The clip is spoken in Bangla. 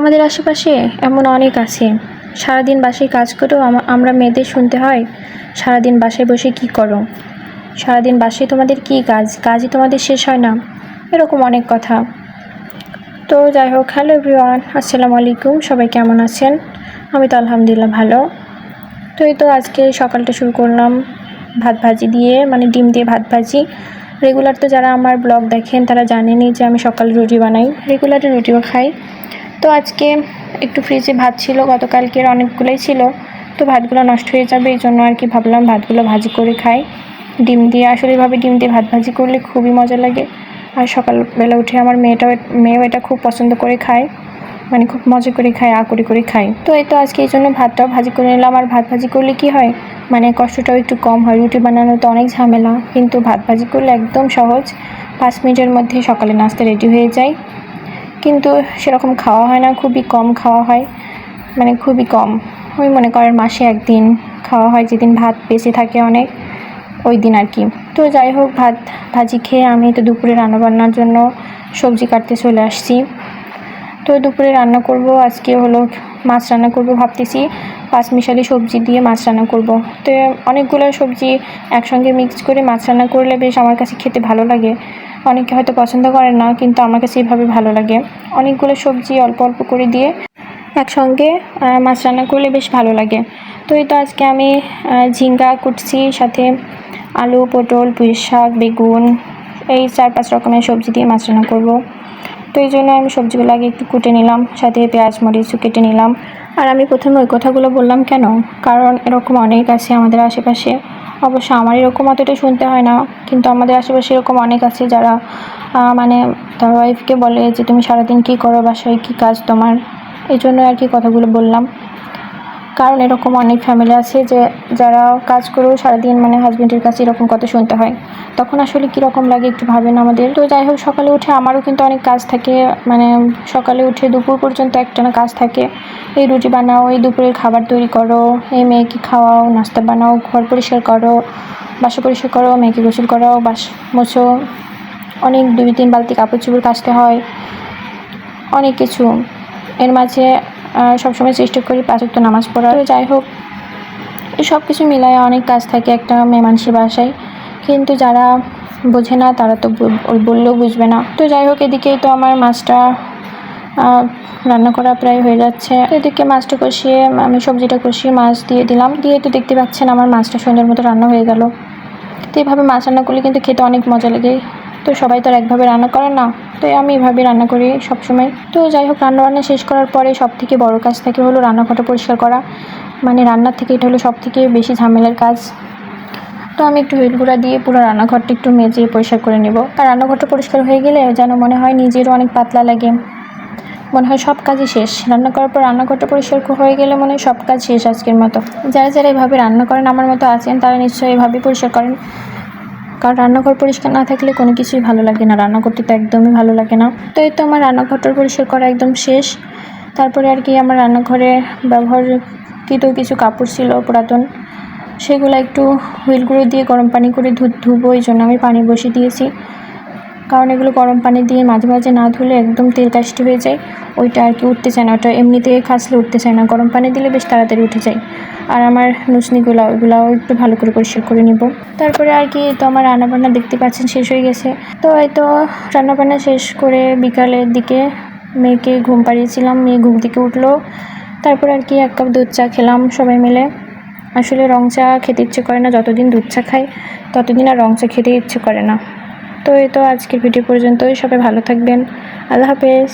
আমাদের আশেপাশে এমন অনেক আছে। সারাদিন বাসায় কাজ আম- আমরা মেয়েদের শুনতে হয়, সারাদিন বাসায় বসে কি করো? সারাদিন বাসায় তোমাদের কি কাজ? কাজই তোমাদের শেষ হয় না। এরকম অনেক কথা। তো যাই হোক, হ্যালো এভরিওয়ান, আসসালামু আলাইকুম, সবাই কেমন আছেন? আমি তো আলহামদুলিল্লাহ ভালো। তো এই তো আজকে সকালটা শুরু করলাম ভাত ভাজি দিয়ে মানে ডিম দিয়ে ভাত ভাজি। রেগুলার তো যারা আমার ব্লগ দেখেন, তারা জানেনই যে আমি সকালে রুটি বানাই। রেগুলারে রুটিও খাই। তো আজকে একটু ফ্রিজে ভাত ছিল, গতকালকের অনেকগুলোই ছিল, তো ভাতগুলো নষ্ট হয়ে যাবে, এই জন্য আর কি ভাবলাম ভাতগুলো ভাজি করে খাই। ডিম দিয়ে আসলে এভাবে ডিম দিয়ে ভাত ভাজি করলে খুবই মজা লাগে। আর সকালবেলা উঠে আমার মেয়েটাও, মেয়েও এটা খুব পছন্দ করে খায় মানে খুব মজা করে খায়, আ করে খায়। তো এই তো আজকে এই জন্য ভাতটাও ভাজি করে নিলাম, আর ভাত ভাজি করলে কি হয় মানে কষ্টটাও একটু কম হয়, রুটি বানানো তো অনেক ঝামেলা, কিন্তু ভাত ভাজি করলে একদম সহজ। পাঁচ মিনিটের মধ্যে সকালে নাস্তা রেডি হয়ে যায়। কিন্তু সেরকম খাওয়া হয় না, খুবই কম খাওয়া হয় মানে খুবই কম। ওই মনে করেন মাসে একদিন খাওয়া হয়, যেদিন ভাত বেশি থাকে অনেক, ওই দিন আর কি। তো যাই হোক, ভাত ভাজি খেয়ে আমি তো দুপুরে রান্নাবান্নার জন্য সবজি কাটতে চলে আসছি। তো দুপুরে রান্না করব, আজকে হলো মাছ রান্না করব ভাবতেছি। পাঁচ মিশালি সবজি দিয়ে মাছ রান্না করব। তো অনেকগুলো সবজি একসঙ্গে মিক্স করে মাছ রান্না করলে বেশ আমার কাছে খেতে ভালো লাগে। অনেকে হয়তো পছন্দ করে না, কিন্তু আমার কাছে এইভাবে ভালো লাগে। অনেকগুলো সবজি অল্প অল্প করে দিয়ে একসঙ্গে মাছ রান্না করলে বেশ ভালো লাগে। তো এই তো আজকে আমি ঝিঙ্গা কুটছি, সাথে আলু, পটল, পুঁই শাক, বেগুন, এই চার পাঁচ রকমের সবজি দিয়ে মাছ রান্না করব। তো এই জন্য আমি সবজিগুলো আগে একটু কুটে নিলাম, সাথে পেঁয়াজ মরিচও কেটে নিলাম। আর আমি প্রথমে ওই কথাগুলো বললাম কেন? কারণ এরকম অনেক আছে আমাদের আশেপাশে। অবশ্য আমার এরকম অতটা শুনতে হয় না, কিন্তু আমাদের আশেপাশে এরকম অনেক আছে যারা মানে তার ওয়াইফকে বলে যে, তুমি সারাদিন কী করো? বাসায় কী কাজ তোমার? এই জন্য আর কি কথাগুলো বললাম। কারণ এরকম অনেক ফ্যামিলি আছে যে যারা কাজ করেও সারাদিন মানে হাজব্যান্ডের কাছে এরকম কথা শুনতে হয়। তখন আসলে কীরকম লাগে একটু ভাবেন আমাদের। তো যাই হোক, সকালে উঠে আমারও কিন্তু অনেক কাজ থাকে। মানে সকালে উঠে দুপুর পর্যন্ত একটানা কাজ থাকে। এই রুটি বানাও, এই দুপুরের খাবার তৈরি করো, এই মেয়েকে খাওয়াও, নাস্তা বানাও, ঘর পরিষ্কার করো, বাসা পরিষ্কার করো, মেয়েকে গোসল করাও, বাস মোছো। অনেক দুই তিন বালতি কাপড় চোপড় কাচতে হয়। অনেক কিছু। এর মাঝে সবসময় চেষ্টা করি পাঁচ ওয়াক্ত নামাজ পড়ার যাই হোক সব কিছু মিলায় অনেক কাজ থাকে একটা মেয়ে মানুষের বাসায়। কিন্তু যারা বোঝে না, তারা তো বললেও বুঝবে না। তো যাই হোক, এদিকেই তো আমার মাছটা রান্না করা প্রায় হয়ে যাচ্ছে। এদিকে মাছটা কষিয়ে, আমি সবজিটা কষিয়ে মাছ দিয়ে দিলাম। দিয়ে তো দেখতে পাচ্ছেন আমার মাছটা সুন্দর মতো রান্না হয়ে গেল। তো এইভাবে মাছ রান্না করলে কিন্তু খেতে অনেক মজা লাগে। তো সবাই তো আর একভাবে রান্না করে না, তো আমি এভাবে রান্না করি সবসময়। তো যাই হোক রান্না বান্না শেষ করার পরে সব থেকে বড় কাজ থাকে হলো রান্নাঘরটা পরিষ্কার করা। মানে রান্নার থেকে এটা হলো সব থেকে বেশি ঝামেলার কাজ। তো আমি একটু হুইল গুঁড়া দিয়ে পুরো রান্নাঘরটা একটু মেজে পরিষ্কার করে নেব। আর রান্নাঘরটা পরিষ্কার হয়ে গেলে যেন মনে হয় নিজেরও অনেক পাতলা লাগে। মনে হয় সব কাজই শেষ। রান্না করার পর রান্নাঘরটা পরিষ্কার হয়ে গেলে মনে হয় সব কাজ শেষ আজকের মতো। যারা যারা এভাবে রান্না করেন, আমার মতো আছেন, তারা নিশ্চয়ই এভাবে পরিষ্কার করেন। কারণ রান্নাঘর পরিষ্কার না থাকলে কোনো কিছুই ভালো লাগে না। রান্না করতে তো একদমই ভালো লাগে না। তো এই তো আমার রান্নাঘরটা পরিষ্কার করা একদম শেষ। তারপরে আর কি আমার রান্নাঘরে ব্যবহারকৃত কিছু কাপড় ছিল পুরাতন। সেগুলো একটু হুইলগুলো দিয়ে গরম পানি করে ধু, ধুবো, এই জন্য আমি পানি বসিয়ে দিয়েছি। কারণ এগুলো গরম পানি দিয়ে মাঝে মাঝে না ধুলে একদম তেল কাশটি হয়ে যায়। ওইটা আর কি উঠতে চায় না। ওটা এমনিতে খাসলে উঠতে চায় না। গরম পানি দিলে বেশ তাড়াতাড়ি উঠে যায়। আর আমার নুসনিগুলো, ওইগুলাও একটু ভালো করে পরিষ্কার করে নিব। তারপরে আর কি তো আমার রান্নাবান্না দেখতে পাচ্ছেন শেষ হয়ে গেছে। তো হয়তো রান্নাবান্না শেষ করে বিকালের দিকে মেয়েকে ঘুম পাড়িয়েছিলাম। মেয়ে ঘুম থেকে উঠল। তারপর আর কি এক কাপ দুধ চা খেলাম সবাই মিলে। আসলে রং চা খেতে ইচ্ছে করে না। যতদিন দুধ চা খাই, ততদিন আর রং চা খেতে ইচ্ছে করে না। তো এই তো আজকের ভিডিও পর্যন্তই। সবাই ভালো থাকবেন। আল্লাহ হাফেজ।